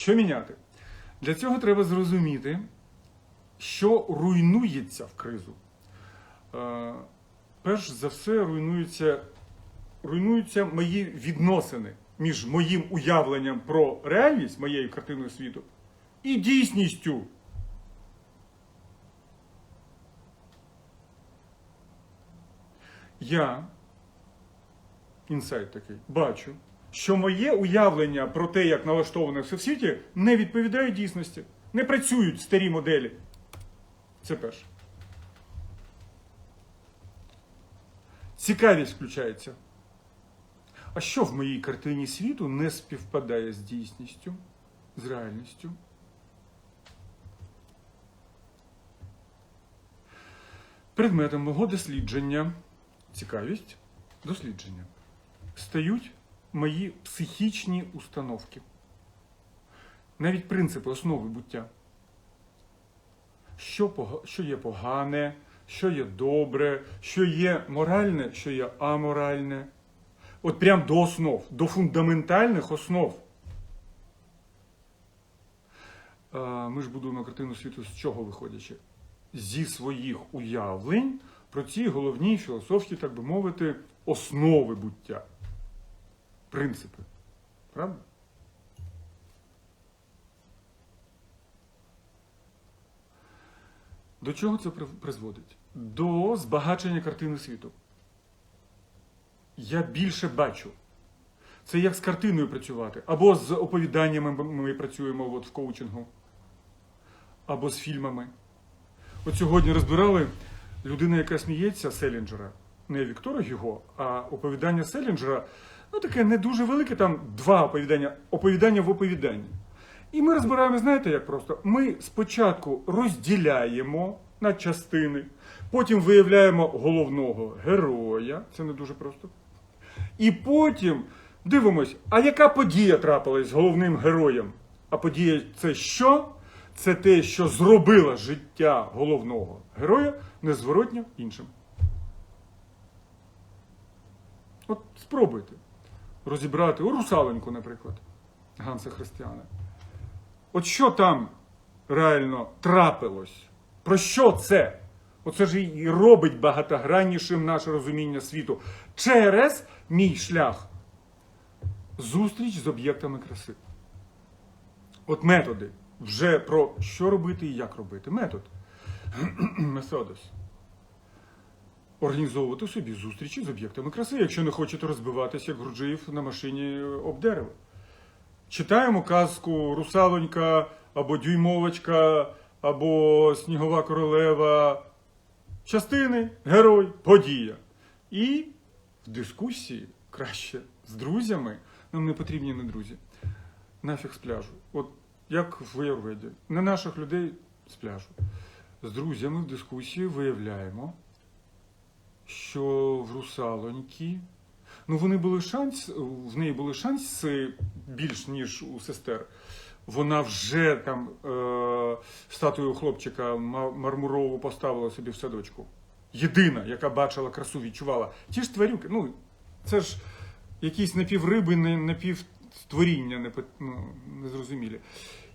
Що міняти? Для цього треба зрозуміти, що руйнується в кризу. Е, перш за все, руйнуються, руйнуються мої відносини між моїм уявленням про реальність моєю картиною світу і дійсністю. Я, інсайт такий, бачу, що моє уявлення про те, як налаштоване все в світі, не відповідає дійсності. Не працюють старі моделі. Це перше. Цікавість включається. А що в моїй картині світу не співпадає з дійсністю, з реальністю? Предметом мого дослідження, цікавість, дослідження, стають мої психічні установки, навіть принципи основи буття. Що, що є погане, що є добре, що є моральне, що є аморальне. От прям до основ, до фундаментальних основ. Ми ж будуємо картину світу з чого виходячи? Зі своїх уявлень про ці головні філософські, так би мовити, основи буття. Принципи. Правда? До чого це призводить? До збагачення картини світу. Я більше бачу. Це як з картиною працювати, або з оповіданнями ми- працюємо от в коучингу, або з фільмами. От сьогодні розбирали людина, яка сміється Селінджера, не Віктора Гюго, а оповідання Селінджера, ну таке не дуже велике, там два оповідання, оповідання в оповіданні. І ми розбираємо, знаєте, як просто? Ми спочатку розділяємо на частини, потім виявляємо головного героя, це не дуже просто. І потім дивимось, а яка подія трапилась з головним героєм? А подія це що? Це те, що зробило життя головного героя незворотньо іншим. От спробуйте розібрати у русаленьку, наприклад, Ганса Христиана. От що там реально трапилось? Про що це? Оце ж і робить багатограннішим наше розуміння світу через мій шлях. Зустріч з об'єктами краси. От методи. Вже про що робити і як робити. Метод. Методос. Організовувати собі зустрічі з об'єктами краси, якщо не хочете розбиватися, як Груджиїв на машині об дерево. Читаємо казку Русалонька або Дюймовочка, або Снігова королева. Частини, герой, подія. І в дискусії краще з друзями. Нам не потрібні не друзі. Нафіг з пляжу. От як в Аюрведі. Не наших людей з пляжу. З друзями в дискусії виявляємо, що в русалоньки. Ну, вони були шанс, в неї були шанси більш, ніж у сестер. Вона вже там е, статую хлопчика мармурову поставила собі в садочку. Єдина, яка бачила красу, відчувала. Ті ж тварюки, ну, це ж якісь напівриби, не, ну, незрозумілі.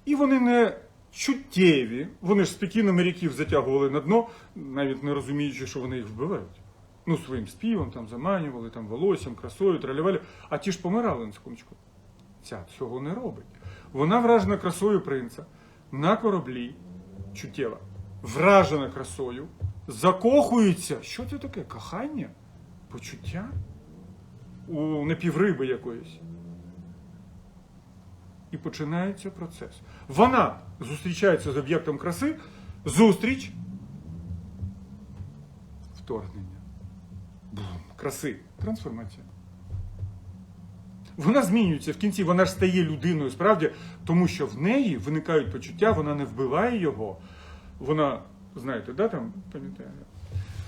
І вони не чуттєві, вони ж спокійно моряків затягували на дно, навіть не розуміючи, що вони їх вбивають. Ну, своїм співом там заманювали, там волоссям, красою, тралювали, а ті ж помирали на секундочку. Ця цього не робить. Вона вражена красою принца на кораблі, чуттєва, вражена красою, закохується. Що це таке? Кохання? Почуття? У напівриби якоїсь. І починається процес. Вона зустрічається з об'єктом краси, зустріч, вторгнення. Краси, трансформація. Вона змінюється в кінці, вона ж стає людиною справді, тому що в неї виникають почуття, вона не вбиває його. Вона, знаєте, да, там, пам'ятаю.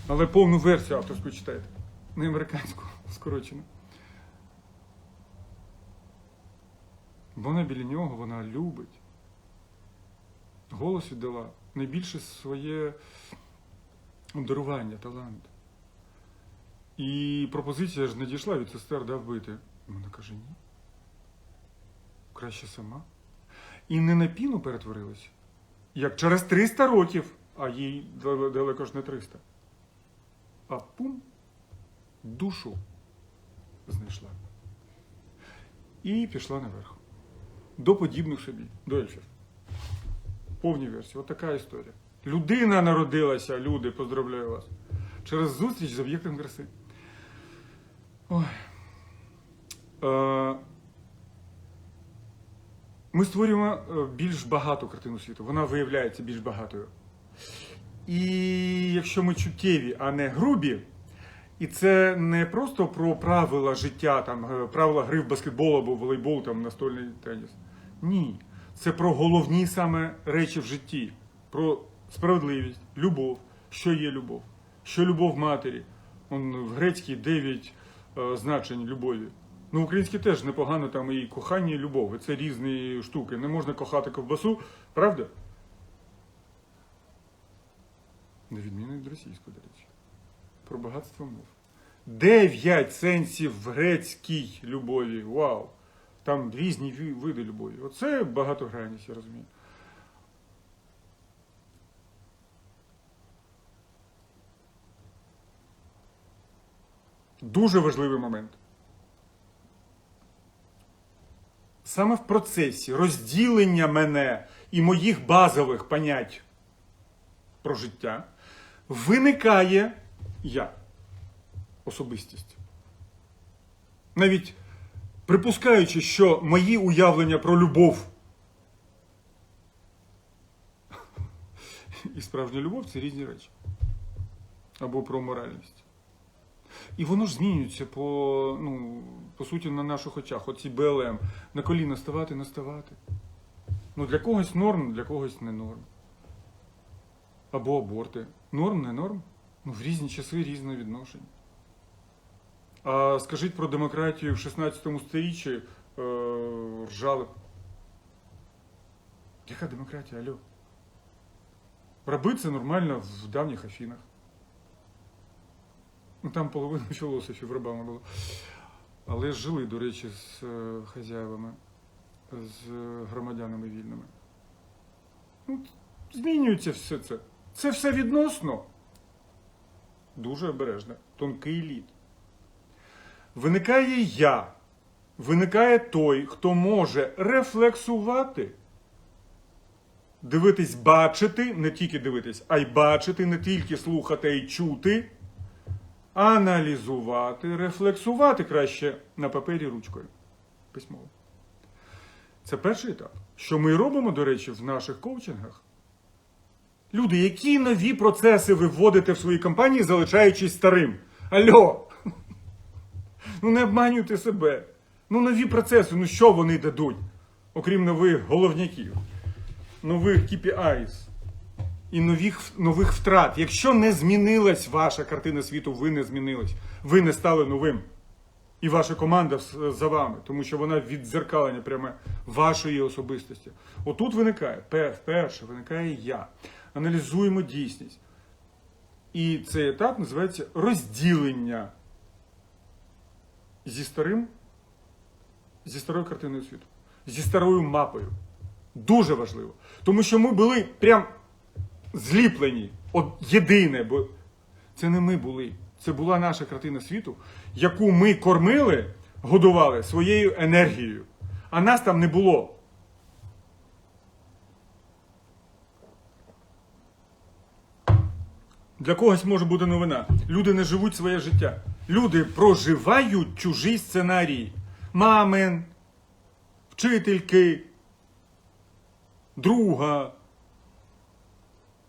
Але повну версію авторську читаєте. Не американську, скорочено. Вона біля нього, вона любить. Голос віддала найбільше своє дарування, талант. І пропозиція ж надійшла від сестер да, вбити. Вона каже, ні. Краще сама. і не на піну перетворилися, як через 300 років, а їй далеко ж не 300. А пум душу знайшла. І пішла наверх. До подібних собі, до ельфів. Повні версії. От історія. Людина народилася, люди, поздравляю вас. Через зустріч з об'єктом краси. Ой. Е, ми створюємо е, більш багату картину світу. Вона виявляється більш багатою. І якщо ми чуттєві, а не грубі, і це не просто про правила життя, там, е, правила гри в баскетбол або волейбол, там, настольний теніс. Ні. Це про головні саме речі в житті, про справедливість, любов, що є любов, що любов матері. Он в грецькій 9 е, значень любові. Ну, в українській теж непогано там і кохання, і любов. Це різні штуки. Не можна кохати ковбасу, правда? На відміну від російської, до речі. Про багатство мов. Дев'ять сенсів в грецькій любові. Вау! Там різні види любові. Оце багатогранність, я розумію. Дуже важливий момент. Саме в процесі розділення мене і моїх базових понять про життя виникає я, особистість. Навіть припускаючи, що мої уявлення про любов і справжня любов це різні речі. Або про моральність. І воно ж змінюється по, ну, по суті на наших очах. Оці БЛМ. На коліна ставати, не ставати. Ну, для когось норм, для когось не норм. Або аборти. Норм, не норм? Ну, в різні часи різне відношення. А скажіть про демократію в 16 сторіччі е, ржали. Яка демократія, алло? Раби це нормально в давніх Афінах. Ну, там половина філософів рабами було. Але жили, до речі, з е, хазяївами, з е, громадянами вільними. Ну, змінюється все це. Це все відносно. Дуже обережно. Тонкий лід. Виникає я. Виникає той, хто може рефлексувати, дивитись, бачити, не тільки дивитись, а й бачити, не тільки слухати, й чути, аналізувати, рефлексувати краще на папері ручкою. Письмово. Це перший етап. Що ми робимо, до речі, в наших коучингах. Люди, які нові процеси ви вводите в свої компанії, залишаючись старим? Алло! Ну не обманюйте себе. Ну нові процеси, ну що вони дадуть? Окрім нових головняків, нових KPIs і нових, нових втрат. Якщо не змінилась ваша картина світу, ви не змінились. Ви не стали новим. І ваша команда за вами, тому що вона віддзеркалення пряме вашої особистості. Отут виникає, пер- вперше виникає я. Аналізуємо дійсність. І цей етап називається розділення зі старим, зі старою картиною світу, зі старою мапою. Дуже важливо. Тому що ми були прям зліплені, от єдине, бо це не ми були. Це була наша картина світу, яку ми кормили, годували своєю енергією. А нас там не було. Для когось може бути новина. Люди не живуть своє життя. Люди проживають чужі сценарії. Мамин, вчительки, друга.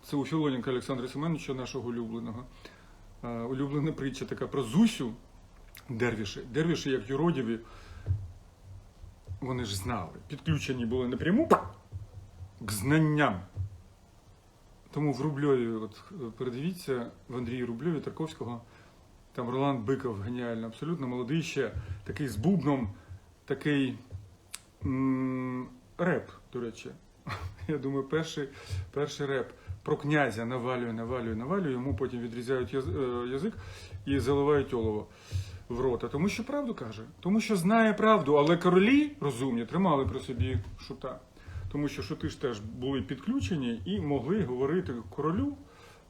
Це у Філоненка Олександра Семеновича, нашого улюбленого. Е, Улюблена притча така про Зусю Дервіші. Дервіші, як юродіві, вони ж знали. Підключені були напряму к знанням. Тому в Рубльові, от передивіться, в Андрії Рубльові Тарковського, там Роланд Биков геніально, абсолютно молодий ще, такий з бубном, такий м- реп, до речі. Я думаю, перший, перший реп про князя навалює, навалює, навалює, йому потім відрізають е, язик і заливають олово в рота. Тому що правду каже, тому що знає правду, але королі розумні тримали при собі шута. Тому що шути ж теж були підключені і могли говорити королю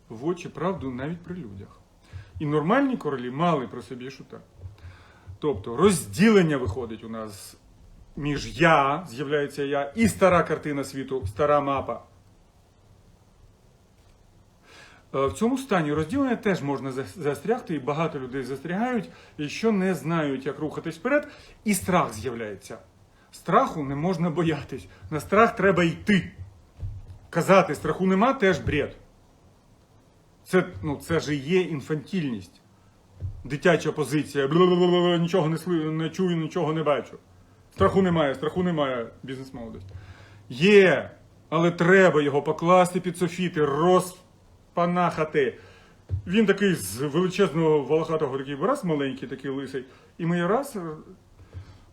в очі правду навіть при людях. І нормальні королі мали при собі шута. Тобто розділення виходить у нас між я, з'являється я, і стара картина світу, стара мапа. Е, В цьому стані розділення теж можна застрягти, і багато людей застрягають, якщо не знають, як рухатись вперед, і страх з'являється. Страху не можна боятись. На страх треба йти. Казати страху нема теж бред. Це, ну, це ж і є інфантільність. Дитяча позиція. Нічого не, сли- не чую, нічого не бачу. Страху немає, страху немає, бізнес-молодость. Є, але треба його покласти під софіти, розпанахати. Він такий з величезного волохатого такий раз маленький, такий лисий. І ми раз е,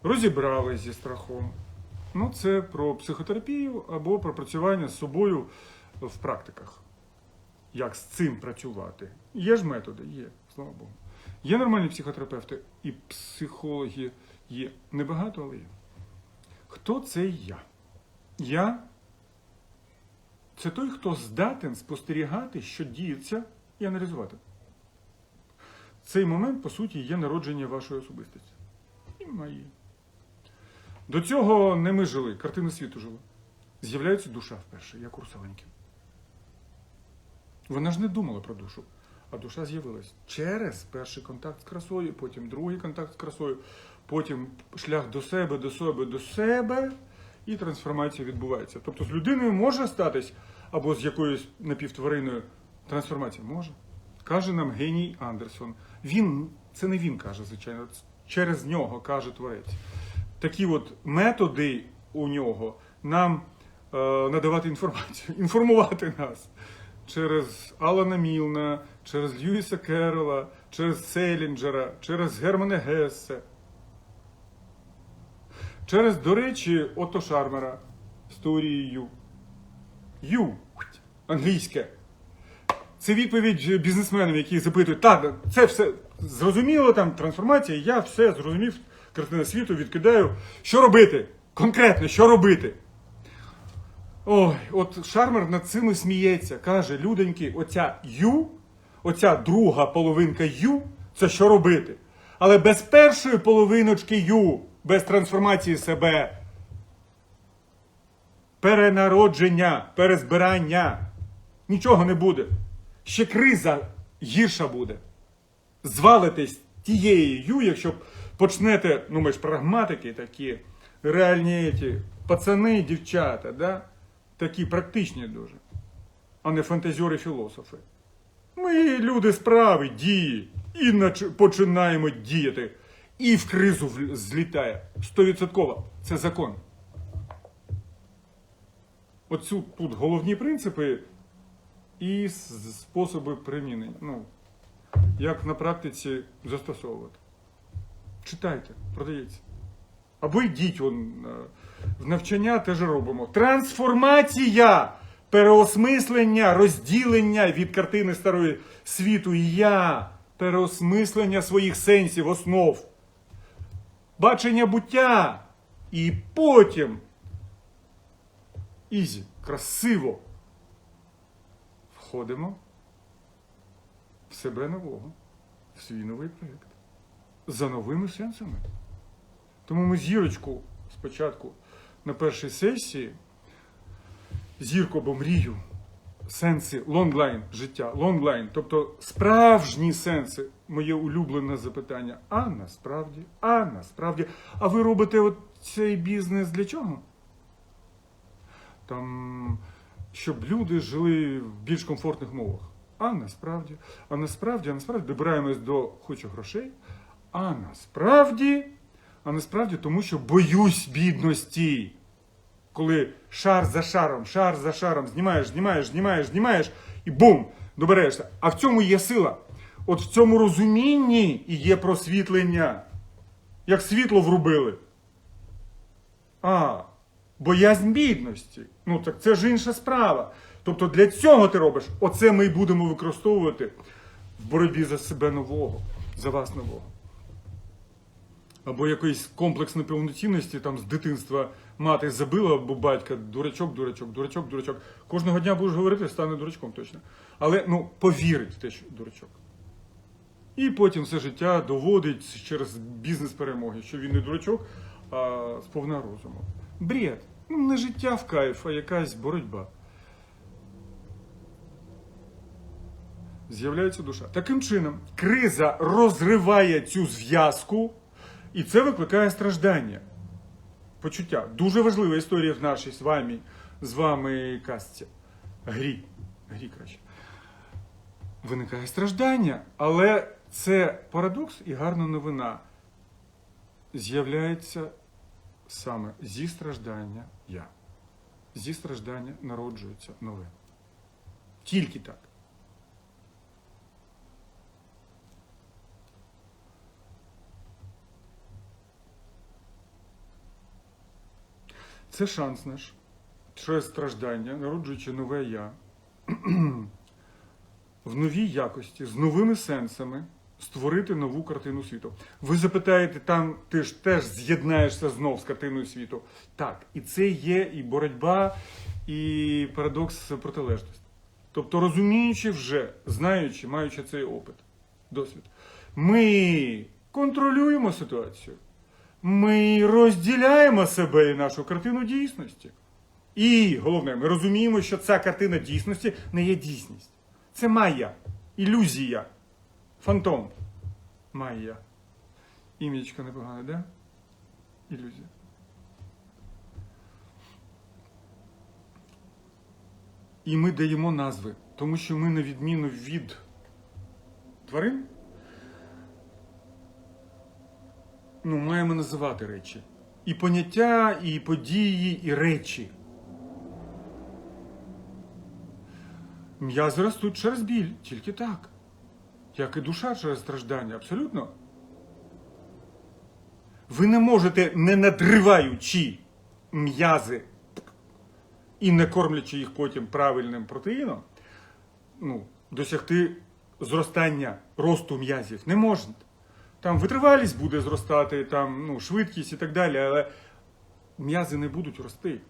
розібрались зі страхом. Ну, це про психотерапію або про працювання з собою в практиках. Як з цим працювати? Є ж методи, є, слава Богу. Є нормальні психотерапевти і психологи є. Небагато, але є. Хто це я? Я це той, хто здатен спостерігати, що діється, і аналізувати. Цей момент, по суті, є народження вашої особистості. І моєї. До цього не ми жили, картина світу жила. З'являється душа вперше, як у русаленьки. Вона ж не думала про душу, а душа з'явилась через перший контакт з красою, потім другий контакт з красою, потім шлях до себе, до себе, до себе, і трансформація відбувається. Тобто з людиною може статись або з якоюсь напівтвариною трансформація може. Каже нам геній Андерсон. Він, це не він каже, звичайно, через нього каже творець. Такі от методи у нього нам е, надавати інформацію, інформувати нас через Алана Мілна, через Льюіса Керрола, через Селінджера, через Германа Гессе. Через, до речі, Ото Шармера з теорією Ю. Англійське. Це відповідь бізнесменам, які запитують, так, це все зрозуміло, там трансформація, я все зрозумів, картина світу відкидаю. Що робити? Конкретно, що робити? Ой, от Шармер над цим і сміється. Каже, люденьки, оця Ю, оця друга половинка Ю, це що робити? Але без першої половиночки Ю, без трансформації себе, перенародження, перезбирання, нічого не буде. Ще криза гірша буде. Звалитесь тієї Ю, якщо почнете, ну ми ж прагматики такі, реальні ті, пацани, дівчата, да? такі практичні дуже, а не фантазіори-філософи. Ми люди справи, дії, і починаємо діяти. І в кризу злітає. Стовідсотково. Це закон. Оцю тут головні принципи і способи примінення. Ну, як на практиці застосовувати. Читайте, продається. Або йдіть он, е, в навчання теж робимо. Трансформація, переосмислення, розділення від картини старої світу я, переосмислення своїх сенсів, основ, бачення буття. І потім ізі, красиво входимо в себе нового, в свій новий проєкт. За новими сенсами. Тому ми зірочку спочатку на першій сесії, зірку або мрію, сенси, лонглайн життя, лонглайн, тобто справжні сенси, моє улюблене запитання. А насправді, а насправді, а ви робите от цей бізнес для чого? Там, щоб люди жили в більш комфортних умовах. А насправді, а насправді, а насправді добираємось до хочу грошей, а насправді, а насправді тому, що боюсь бідності. Коли шар за шаром, шар за шаром знімаєш, знімаєш, знімаєш, знімаєш і бум! Доберешся. А в цьому є сила. От в цьому розумінні і є просвітлення. Як світло врубили. А, боязнь бідності. Ну так це ж інша справа. Тобто для цього ти робиш. Оце ми й будемо використовувати в боротьбі за себе нового, за вас нового. Або якийсь комплекс неповноцінності там з дитинства мати забила або батька, дурачок, дурачок, дурачок, дурачок. Кожного дня будеш говорити, стане дурачком точно. Але ну, повірить в те, що дурачок. І потім все життя доводить через бізнес-перемоги, що він не дурачок, а сповна розуму. Бред. Ну, не життя в кайф, а якась боротьба. З'являється душа. Таким чином, криза розриває цю зв'язку, і це викликає страждання. Почуття. Дуже важлива історія в нашій з вами, з вами казці. Грі. Грі краще. Виникає страждання, але це парадокс і гарна новина. З'являється саме зі страждання я. Зі страждання народжується нове. Тільки так. Це шанс наш через страждання, народжуючи нове я в новій якості, з новими сенсами створити нову картину світу. Ви запитаєте, там ти ж теж з'єднаєшся знов з картиною світу. Так, і це є і боротьба, і парадокс протилежності. Тобто, розуміючи вже, знаючи, маючи цей опит, досвід, ми контролюємо ситуацію. Ми розділяємо себе і нашу картину дійсності. І головне, ми розуміємо, що ця картина дійсності не є дійсність. Це майя, ілюзія, фантом. Майя. Ім'ячко непогане, да? Ілюзія. І ми даємо назви, тому що ми, на відміну від тварин, ну, маємо називати речі. І поняття, і події, і речі. М'язи ростуть через біль, тільки так. Як і душа через страждання, абсолютно. Ви не можете, не надриваючи м'язи і не кормлячи їх потім правильним протеїном, ну, досягти зростання росту м'язів. Не можна. Там витривалість буде зростати, там, ну, швидкість і так далі, але м'язи не будуть рости.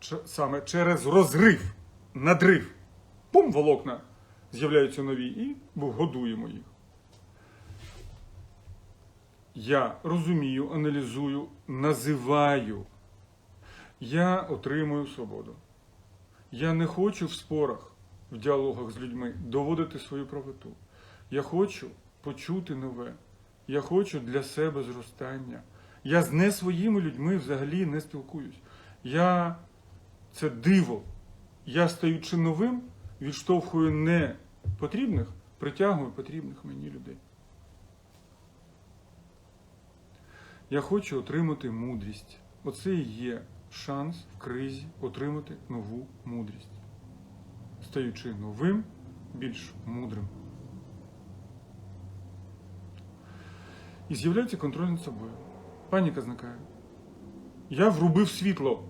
Ч- саме через розрив, надрив. Пум, волокна з'являються нові і годуємо їх. Я розумію, аналізую, називаю. Я отримую свободу. Я не хочу в спорах, в діалогах з людьми доводити свою правоту. Я хочу почути нове. Я хочу для себе зростання. Я з не своїми людьми взагалі не спілкуюсь. Я це диво. Я стаючи новим, відштовхую не потрібних, притягую потрібних мені людей. Я хочу отримати мудрість. Оце і є шанс в кризі отримати нову мудрість. Стаючи новим, більш мудрим. І з'являється контроль над собою. Паніка зникає. Я врубив світло.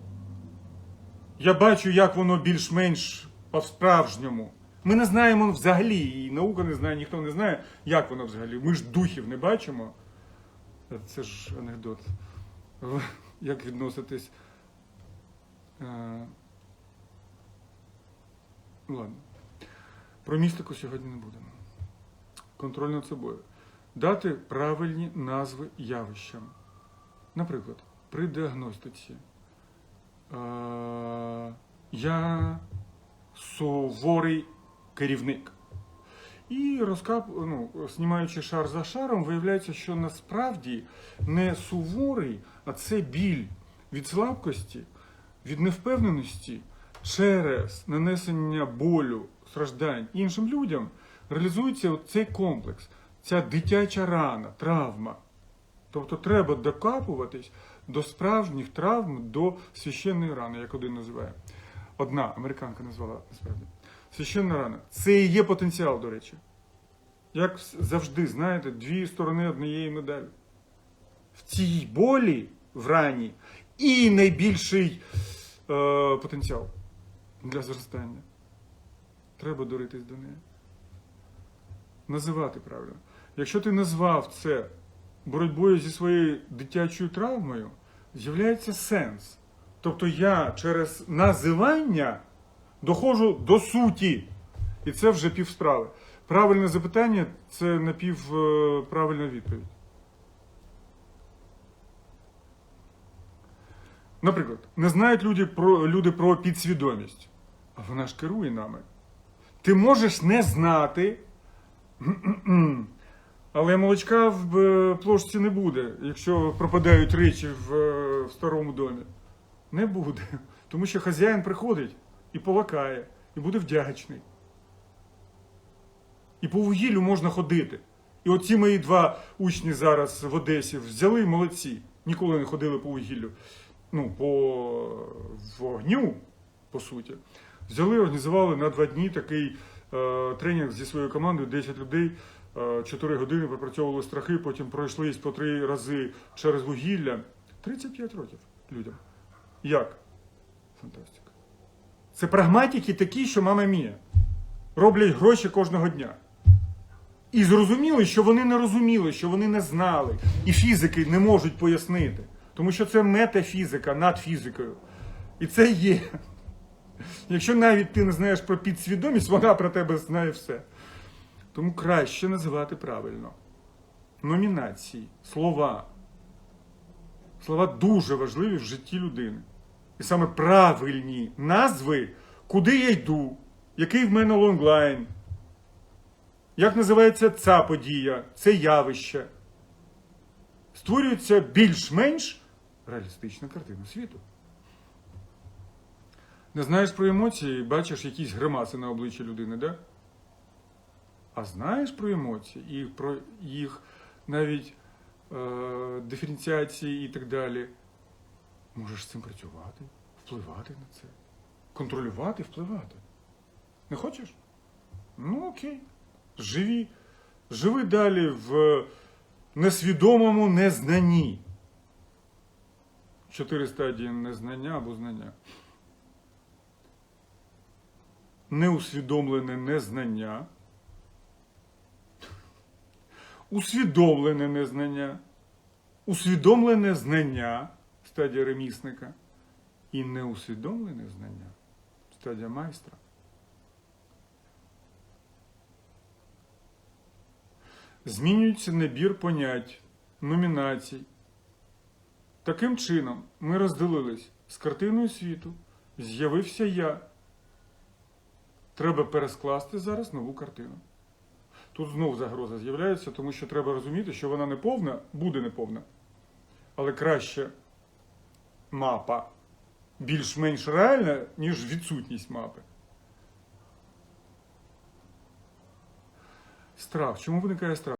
Я бачу, як воно більш-менш по-справжньому. Ми не знаємо взагалі, і наука не знає, ніхто не знає, як воно взагалі. Ми ж духів не бачимо. Це ж анекдот. Як відноситись. Е, Ладно. Про містику сьогодні не будемо. Контроль над собою. Дати правильні назви явищам. Наприклад, при діагностиці. Я суворий керівник. І розкап, ну, знімаючи шар за шаром, виявляється, що насправді не суворий, а це біль від слабкості, від невпевненості через нанесення болю, страждань іншим людям реалізується цей комплекс, ця дитяча рана, травма. Тобто треба докапуватись до справжніх травм, до священної рани, як один називає. Одна американка назвала насправді. Священна рана. Це і є потенціал, до речі. Як завжди, знаєте, дві сторони однієї медалі. В цій болі в рані і найбільший е, потенціал для зростання. Треба доритись до неї. Називати правильно. Якщо ти назвав це боротьбою зі своєю дитячою травмою, з'являється сенс. Тобто я через називання доходжу до суті. І це вже півсправи. Правильне запитання це напівправильна відповідь. Наприклад, не знають люди про, люди про підсвідомість, а вона ж керує нами. Ти можеш не знати, але молочка в е, плошці не буде, якщо пропадають речі в, е, в старому домі. Не буде. Тому що хазяїн приходить і полакає, і буде вдячний. І по вугіллю можна ходити. І оці мої два учні зараз в Одесі взяли молодці. Ніколи не ходили по вугіллю. Ну, по вогню, по суті. Взяли, організували на два дні такий е, тренінг зі своєю командою, 10 людей, 4 години пропрацьовували страхи, потім пройшлись по три рази через вугілля. 35 років людям. Як? Фантастика. Це прагматики такі, що мама мія. Роблять гроші кожного дня. І зрозуміли, що вони не розуміли, що вони не знали. І фізики не можуть пояснити. Тому що це метафізика над фізикою. І це є. Якщо навіть ти не знаєш про підсвідомість, вона про тебе знає все. Тому краще називати правильно. Номінації, слова. Слова дуже важливі в житті людини. І саме правильні назви, куди я йду, який в мене лонглайн, як називається ця подія, це явище. Створюється більш-менш реалістична картина світу. Не знаєш про емоції, бачиш якісь гримаси на обличчі людини, да? А знаєш про емоції і про їх навіть е, диференціації і так далі. Можеш з цим працювати, впливати на це, контролювати, впливати. Не хочеш? Ну окей. Живі. Живи далі в несвідомому незнанні. Чотири стадії незнання або знання. Неусвідомлене незнання. Усвідомлене незнання. Усвідомлене знання стадія ремісника. І неусвідомлене знання стадія майстра. Змінюється набір понять, номінацій. Таким чином, ми розділились з картиною світу, з'явився я. Треба перескласти зараз нову картину. Тут знов загроза з'являється, тому що треба розуміти, що вона не повна, буде неповна. Але краще мапа більш-менш реальна, ніж відсутність мапи. Страх. Чому виникає страх?